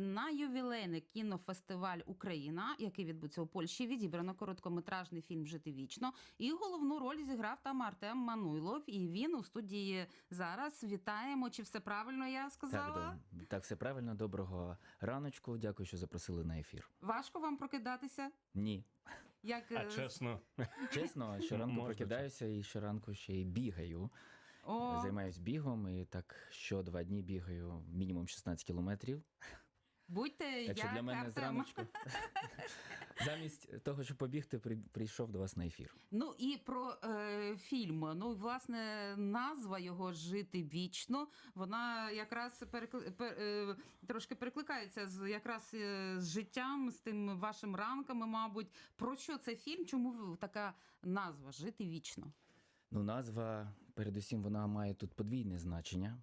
На ювілейний кінофестиваль Україна, який відбудеться у Польщі, відібрано короткометражний фільм Жити вічно. І головну роль зіграв там Артем Мануйлов. І він у студії зараз. Вітаємо. Чи все правильно я сказала? Так, так, все правильно. Доброго раночку. Дякую, що запросили на ефір. Важко вам прокидатися? Ні. Як А е, чесно, Чесно, щоранку прокидаюся і щоранку ще й бігаю. О, Займаюсь бігом і так що два дні бігаю мінімум 16 кілометрів. будьте Так що для мене зраночку. Замість того, щоб побігти, прийшов до вас на ефір. Ну і про е, фільм. Ну, власне, назва його Жити вічно. Вона якраз перекли... пер, е, трошки перекликається з якраз е, з життям, з тим вашим ранками, мабуть. Про що це фільм? Чому така назва Жити вічно? Ну, назва, передусім, вона має тут подвійне значення,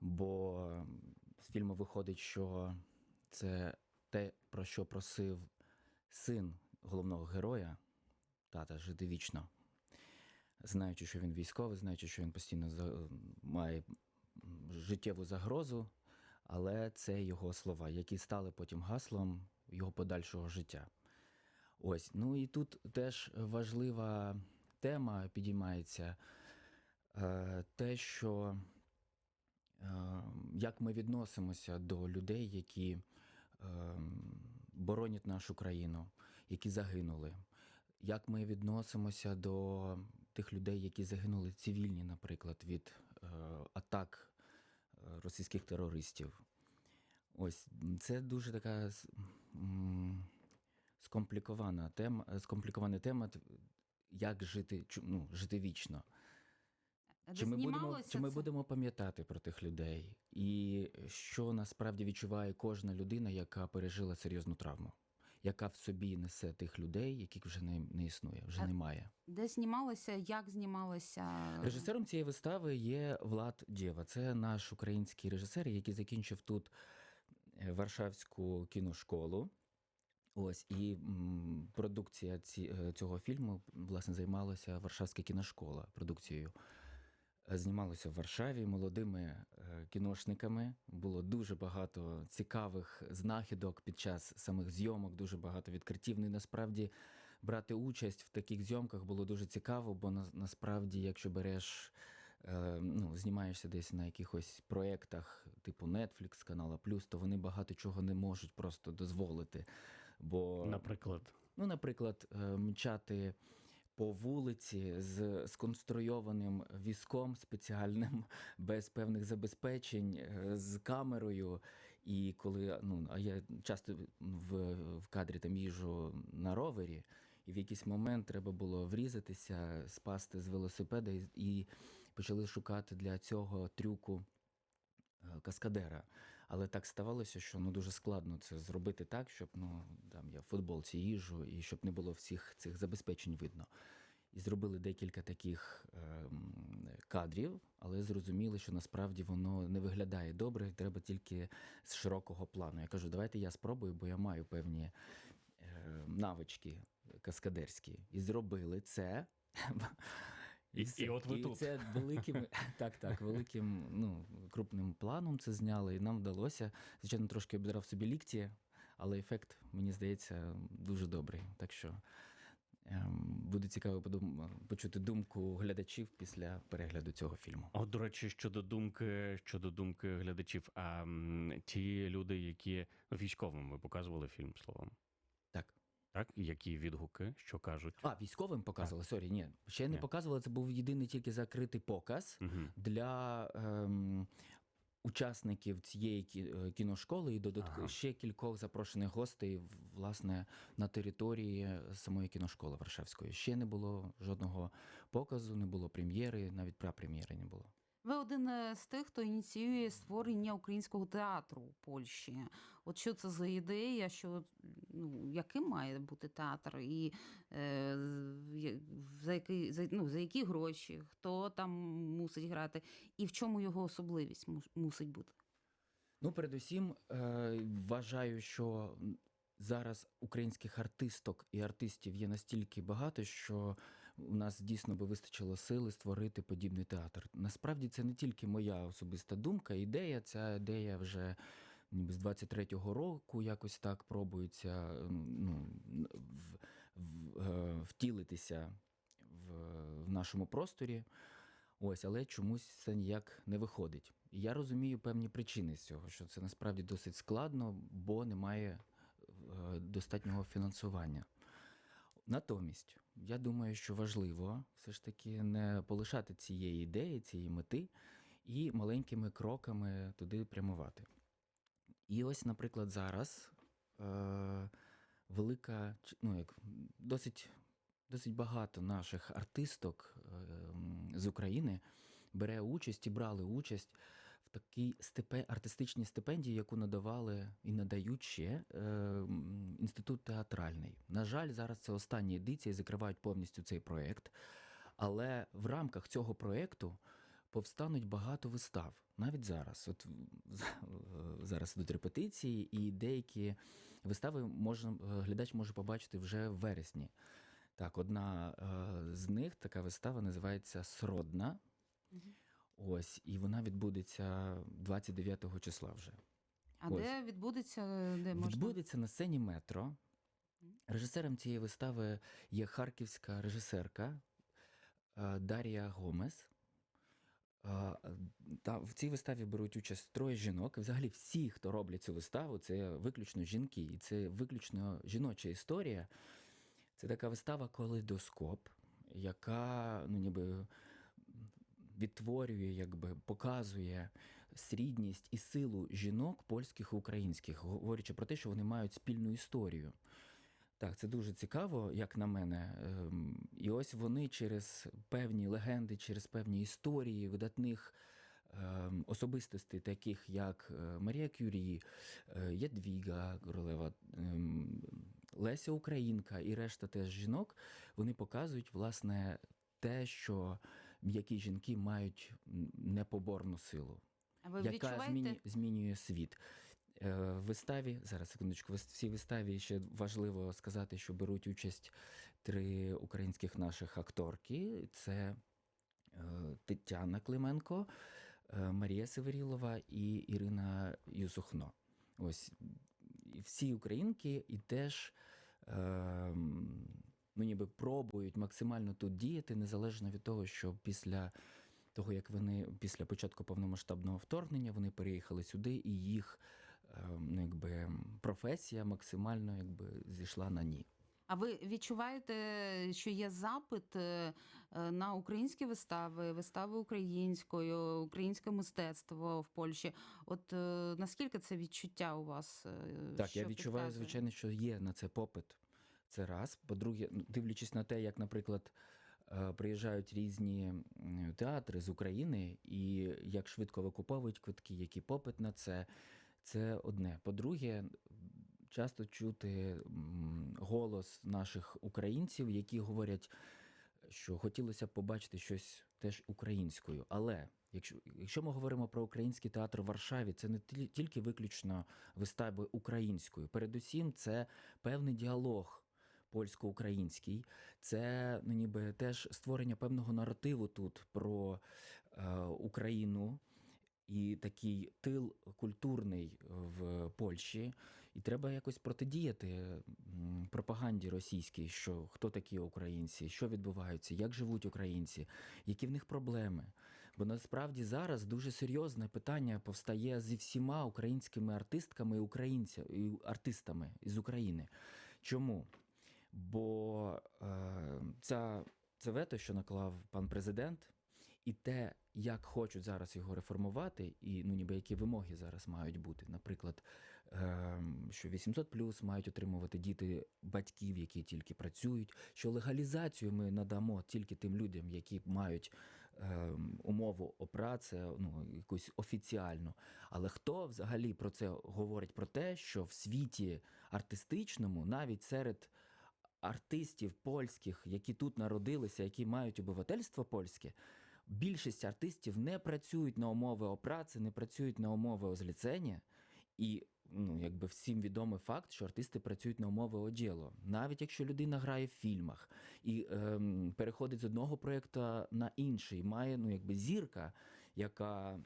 бо з фільму виходить, що це те, про що просив син головного героя, тата, жити вічно. Знаючи, що він військовий, знаючи, що він постійно має життєву загрозу, але це його слова, які стали потім гаслом його подальшого життя. Ось, ну і тут теж важлива тема підіймається те, що е, як ми відносимося до людей, які е, боронять нашу країну, які загинули. Як ми відносимося до тих людей, які загинули цивільні, наприклад, від е, атак е, російських терористів. Ось це дуже така скомплікована тема, скомплікована тема, як жити, ну, жити вічно. Чи ми, будемо, чи ми це? будемо пам'ятати про тих людей, і що насправді відчуває кожна людина, яка пережила серйозну травму, яка в собі несе тих людей, яких вже не, не існує, вже А- немає. Де знімалося, як знімалося? Режисером цієї вистави є Влад Дєва. Це наш український режисер, який закінчив тут е, Варшавську кіношколу. Ось і продукція ці, е, цього фільму власне займалася Варшавська кіношкола продукцією. Е, Знімалося в Варшаві молодими е, кіношниками. Було дуже багато цікавих знахідок під час самих зйомок, дуже багато відкриттів. Ну і насправді брати участь в таких зйомках було дуже цікаво, бо на, насправді, якщо береш, е, ну, знімаєшся десь на якихось проєктах типу Netflix, канала Плюс, то вони багато чого не можуть просто дозволити. Бо наприклад, Ну, наприклад, мчати по вулиці з сконструйованим візком спеціальним, без певних забезпечень, е, з камерою. І коли ну, а я часто в, в кадрі там їжу на ровері, і в якийсь момент треба було врізатися, спасти з велосипеда і, почали шукати для цього трюку е, каскадера. Але так ставалося, що ну дуже складно це зробити так, щоб ну там я в футболці їжу, і щоб не було всіх цих забезпечень видно. І зробили декілька таких е, кадрів, але зрозуміли, що насправді воно не виглядає добре, треба тільки з широкого плану. Я кажу, давайте я спробую, бо я маю певні е, навички каскадерські. І зробили це. І- все. і от ви тут. Це великим, так, так, великим, ну, крупним планом це зняли, і нам вдалося. Звичайно, трошки обдрав собі лікті, але ефект, мені здається, дуже добрий. Так що ем, буде цікаво подум... почути думку глядачів після перегляду цього фільму. От, до речі, щодо думки, щодо думки глядачів, а м, ті люди, які військовим ви показували фільм словом. Так. Які відгуки, що кажуть? А, військовим показували? Сорі, ні. Ще не Ні. показували. Це був єдиний тільки закритий показ. Угу. для ем, учасників цієї кі- е, кіношколи і додатково Ага. ще кількох запрошених гостей власне на території самої кіношколи Варшавської. Ще не було жодного показу, не було прем'єри, навіть прапрем'єри не було. Ви один е, з тих, хто ініціює створення українського театру у Польщі. От що це за ідея, що ну яким має бути театр, і е, за які за, ну, за які гроші, хто там мусить грати, і в чому його особливість мусить бути? Ну, передусім, е, вважаю, що зараз українських артисток і артистів є настільки багато, що у нас дійсно би вистачило сили створити подібний театр. Насправді це не тільки моя особиста думка, ідея. Ця ідея вже ніби з 23-го року якось так пробується ну, в, в, е, втілитися в, в нашому просторі. Ось, але чомусь це ніяк не виходить. І я розумію певні причини з цього, що це насправді досить складно, бо немає е, достатнього фінансування. Натомість, я думаю, що важливо все ж таки не полишати цієї ідеї, цієї мети і маленькими кроками туди прямувати. І ось, наприклад, зараз е, велика, ну як досить, досить багато наших артисток е, з України бере участь і брали участь в такій стипе, артистичній стипендії, яку надавали і надають ще е, інститут театральний. На жаль, зараз це остання едиція закривають повністю цей проєкт. Але в рамках цього проєкту повстануть багато вистав. Навіть зараз. От е, зараз ідуть репетиції, і деякі вистави можна, е, глядач може побачити вже в вересні. Так, одна е, з них така вистава називається Сродна. Мгм. Ось, і вона відбудеться 29 числа вже. А Ось. де відбудеться, де можна? Відбудеться на сцені метро. Режисером цієї вистави є харківська режисерка Дар'я Гомес. Та в цій виставі беруть участь троє жінок. Взагалі всі, хто роблять цю виставу, це виключно жінки. І це виключно жіноча історія. Це така вистава калейдоскоп, яка ну, ніби відтворює, якби показує срідність і силу жінок польських і українських, говорячи про те, що вони мають спільну історію. Так, це дуже цікаво, як на мене. Ем, І ось вони через певні легенди, через певні історії видатних ем, особистостей, таких як е, Марія Кюрі, е, Ядвіга Королева, ем, Леся Українка і решта теж жінок, вони показують власне те, що м'які жінки мають непоборну силу А ви яка відчуваєте? змінює, змінює світ. Е, виставі, зараз секундочку, в цій виставі ще важливо сказати, що беруть участь три українських наших акторки: це е, Тетяна Клименко, е, Марія Северілова і Ірина Юсухно. Ось всі українки і теж ну, ніби пробують максимально тут діяти, незалежно від того, що після того, як вони після початку повномасштабного вторгнення вони переїхали сюди, і їх якби, професія максимально якби, зійшла на ні. А ви відчуваєте, що є запит е, е, на українські вистави, вистави українською, українське мистецтво в Польщі? От е, наскільки це відчуття у вас? Так, я відчуваю, підказує? звичайно, що є на це попит. Це раз. По-друге, ну, дивлячись на те, як, наприклад, приїжджають різні театри з України, і як швидко викуповують квитки, який попит на це, це одне. По-друге, часто чути голос наших українців, які говорять, що хотілося б побачити щось теж українською. Але якщо, якщо ми говоримо про український театр в Варшаві, це не ті- тільки виключно вистави українською. Передусім, це певний діалог польсько-український. Це ну, ніби теж створення певного наративу тут про е, Україну і такий тил культурний в Польщі. І треба якось протидіяти пропаганді російській, що хто такі українці, що відбувається, як живуть українці, які в них проблеми. Бо насправді зараз дуже серйозне питання повстає зі всіма українськими артистками і українця, і артистами з України. Чому? Бо е, ця, це вето, що наклав пан президент, і те, як хочуть зараз його реформувати, і ну ніби які вимоги зараз мають бути. Наприклад, е, що 800 плюс мають отримувати діти батьків, які тільки працюють, що легалізацію ми надамо тільки тим людям, які мають е, умову о праці, ну якусь офіціальну. Але хто взагалі про це говорить? Про те, що в світі артистичному, навіть серед артистів польських, які тут народилися, які мають обивательство польське, більшість артистів не працюють на умови о праці, не працюють на умови о зліцення, і ну, якби всім відомий факт, що артисти працюють на умови оділо. Навіть якщо людина грає в фільмах і ем, переходить з одного проєкту на інший, має ну, якби зірка, яка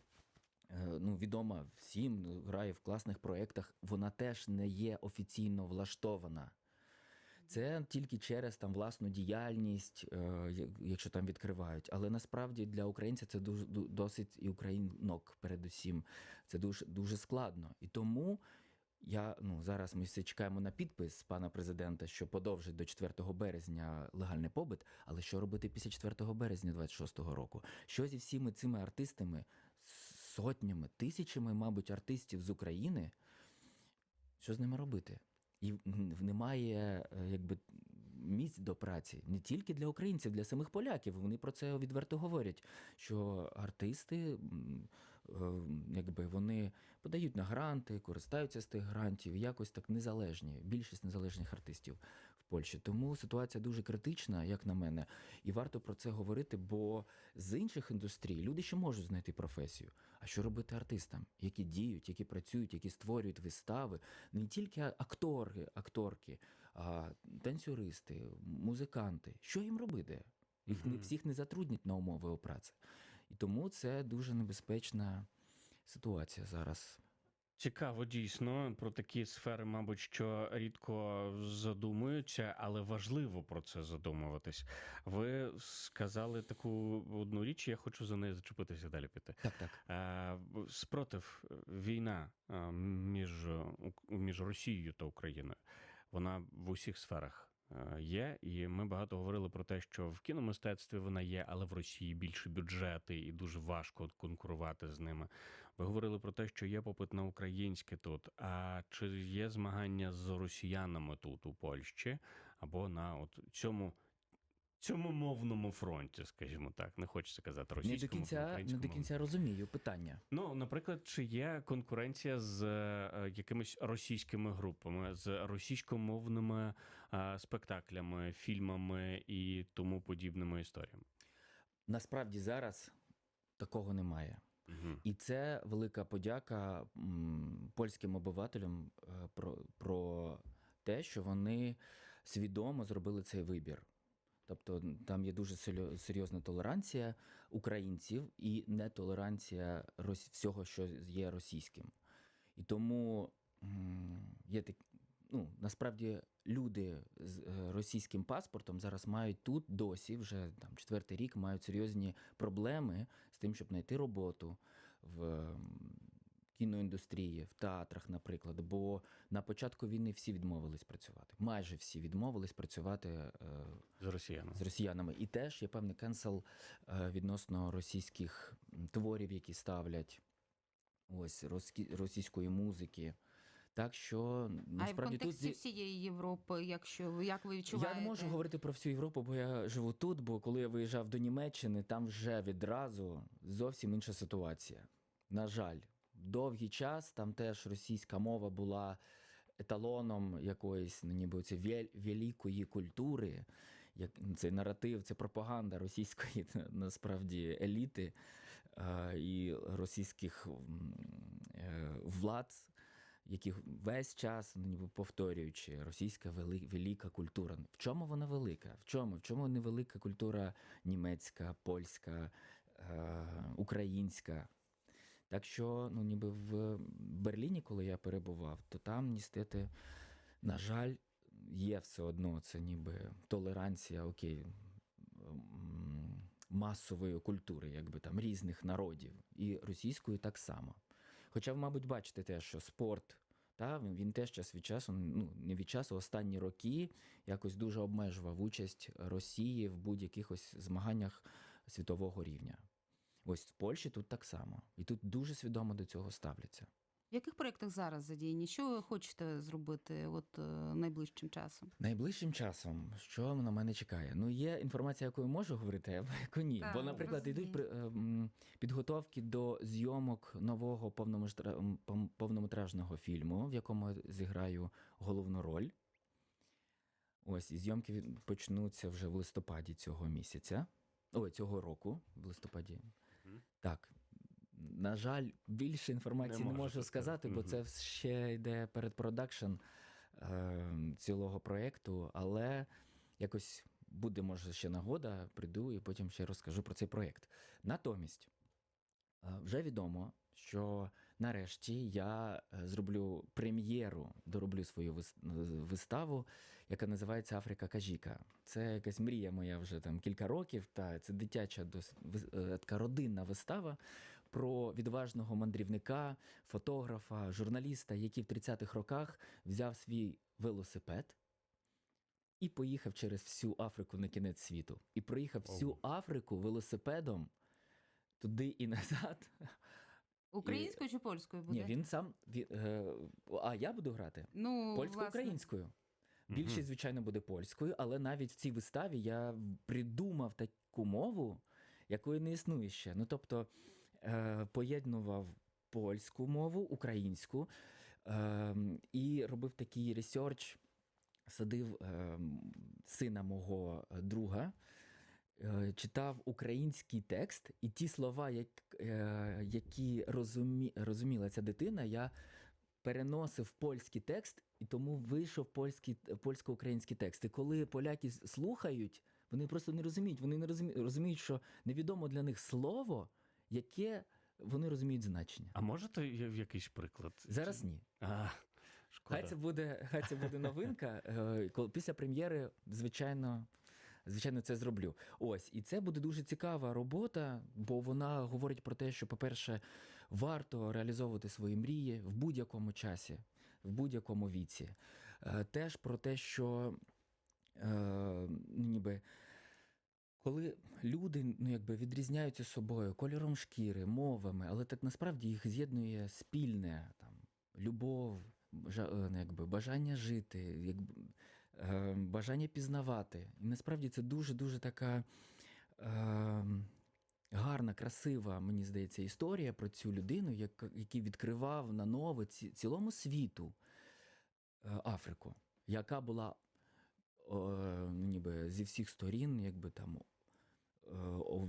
е, ну, відома всім, грає в класних проєктах, вона теж не є офіційно влаштована. Це тільки через там власну діяльність, е, якщо там відкривають. Але насправді для українця це дуже досить і українок, передусім. Це дуже дуже складно. І тому я ну зараз ми чекаємо на підпис пана президента, що подовжить до 4 березня легальний побит. Але що робити після 4 березня 26-го року? Що зі всіми цими артистами, сотнями, тисячами, мабуть, артистів з України? Що з ними робити? І немає е, якби місць до праці не тільки для українців, для самих поляків. Вони про це відверто говорять. Що артисти, е, якби вони подають на гранти, користаються з тих грантів, якось так незалежні. Більшість незалежних артистів Польщі. Тому ситуація дуже критична, як на мене, і варто про це говорити. Бо з інших індустрій люди ще можуть знайти професію. А що робити артистам, які діють, які працюють, які створюють вистави, не тільки актори, акторки, а танцюристи, музиканти. Що їм робити? Їх не всіх не затруднять на умови праці. І тому це дуже небезпечна ситуація зараз. Цікаво дійсно про такі сфери, мабуть, що рідко задумуються, але важливо про це задумуватись. Ви сказали таку одну річ, я хочу за неї зачепитися далі піти. Так, так. Е, Спротив, війна е, між, між Росією та Україною, вона в усіх сферах е, є. І ми багато говорили про те, що в кіномистецтві вона є, але в Росії більше бюджети і дуже важко конкурувати з ними. Ви говорили про те, що є попит на українське тут. А чи є змагання з росіянами тут у Польщі або на от цьому? Цьому мовному фронті, скажімо так, не хочеться казати Не до російському кінця, не до кінця розумію питання. Ну, наприклад, чи є конкуренція з е, якимись російськими групами, з російськомовними е, спектаклями, фільмами і тому подібними історіями? Насправді зараз такого немає. І це велика подяка польським обивателям е, про, про те, що вони свідомо зробили цей вибір. Тобто там є дуже серйозна толеранція українців і нетолеранція всього, що є російським. І тому є так, ну, насправді люди з е, російським паспортом зараз мають тут досі, вже там четвертий рік, мають серйозні проблеми з тим, щоб знайти роботу в кіноіндустрії, в театрах, наприклад. Бо на початку війни всі відмовились працювати. Майже всі відмовились працювати е, З росіянами. з росіянами. І теж є певний кенсел е, відносно російських творів, які ставлять ось російської музики. Так що А в насправді тут всієї Європи, якщо як ви відчуваєте? я не можу говорити про всю Європу, бо я живу тут. Бо коли я виїжджав до Німеччини, там вже відразу зовсім інша ситуація. На жаль, довгий час там теж російська мова була еталоном якоїсь, ну, ніби це великої культури. Як цей наратив, це пропаганда російської насправді еліти і російських е, влад, які весь час ну, ніби повторюючи, російська вели, велика культура. В чому вона велика? В чому? В чому не культура німецька, польська, е, українська? Так що, ну ніби в Берліні, коли я перебував, то там ністети, на жаль, є все одно це ніби толеранція, окей, масової культури, якби там різних народів, і російської так само. Хоча мабуть, бачите те, що спорт, та, він теж час від часу, ну не від часу, останні роки якось дуже обмежував участь Росії в будь-яких ось змаганнях світового рівня. Ось в Польщі тут так само. І тут дуже свідомо до цього ставляться. В яких проєктах зараз задіяні? Що ви хочете зробити от е, найближчим часом? Найближчим часом, що на мене чекає? Ну, є інформація, якою можу говорити, а яку ні. Так, Бо, наприклад, розумію. йдуть при- е, м, підготовки до зйомок нового повнометражного фільму, в якому зіграю головну роль. Ось, і зйомки від- почнуться вже в листопаді цього місяця. Ой, цього року, в листопаді. Мгм. Так. На жаль, більше інформації Не не, можу сказати, бо Мгм. це ще йде перед продакшн е, цілого проєкту, але якось буде, може, ще нагода, прийду і потім ще розкажу про цей проєкт. Натомість, е, вже відомо, що нарешті я е, зроблю прем'єру, дороблю свою виставу, яка називається Африка Кажіка. Це якась мрія моя вже там кілька років. Та це дитяча дос... вис- е, така родинна вистава про відважного мандрівника, фотографа, журналіста, який в 30-х роках взяв свій велосипед. І поїхав через всю Африку на кінець світу. І проїхав всю. Африку велосипедом туди і назад. Українською чи польською буде? Ні, він сам. Він, е, а я буду грати ну, польсько-українською. Більшість, звичайно, буде польською, але навіть в цій виставі я придумав таку мову, якої не існує ще. Ну тобто поєднував польську мову, українську е, і робив такий ресерч, садив е, сина мого е, друга. е, Читав український текст, і ті слова, як, е, які розумі, розуміла ця дитина, я переносив польський текст, і тому вийшов польський, польсько-український текст. І коли поляки слухають, вони просто не розуміють. Вони не розуміють, що невідомо для них слово, яке вони розуміють значення. А можете я- якийсь приклад? Зараз ні. А, шкода. Хай це буде, хай це буде новинка. Е, Після прем'єри, звичайно. Звичайно, це зроблю. Ось, і це буде дуже цікава робота, бо вона говорить про те, що, по-перше, варто реалізовувати свої мрії в будь-якому часі, в будь-якому віці. Е, Теж про те, що е, ну, ніби. Коли люди ну, якби відрізняються собою кольором шкіри, мовами, але так насправді їх з'єднує спільне там, любов, е, ну, якби, бажання жити, якби, е, бажання пізнавати. І насправді це дуже-дуже така е, гарна, красива, мені здається, історія про цю людину, як, який відкривав на ново ці, цілому світу е, Африку, яка була е, ніби зі всіх сторін, якби там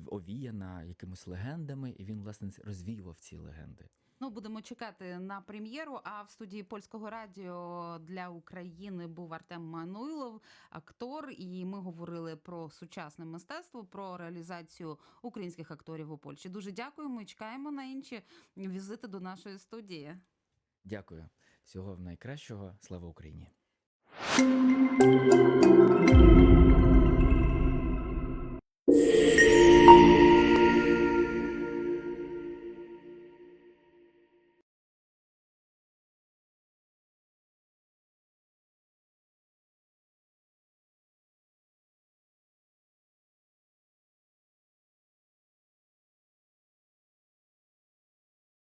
овіяна якимись легендами, і він, власне, розвіював ці легенди. Ну, будемо чекати на прем'єру. А в студії польського радіо для України був Артем Мануйлов, актор. І ми говорили про сучасне мистецтво, про реалізацію українських акторів у Польщі. Дуже дякуємо і чекаємо на інші візити до нашої студії. Дякую. Всього найкращого. Слава Україні!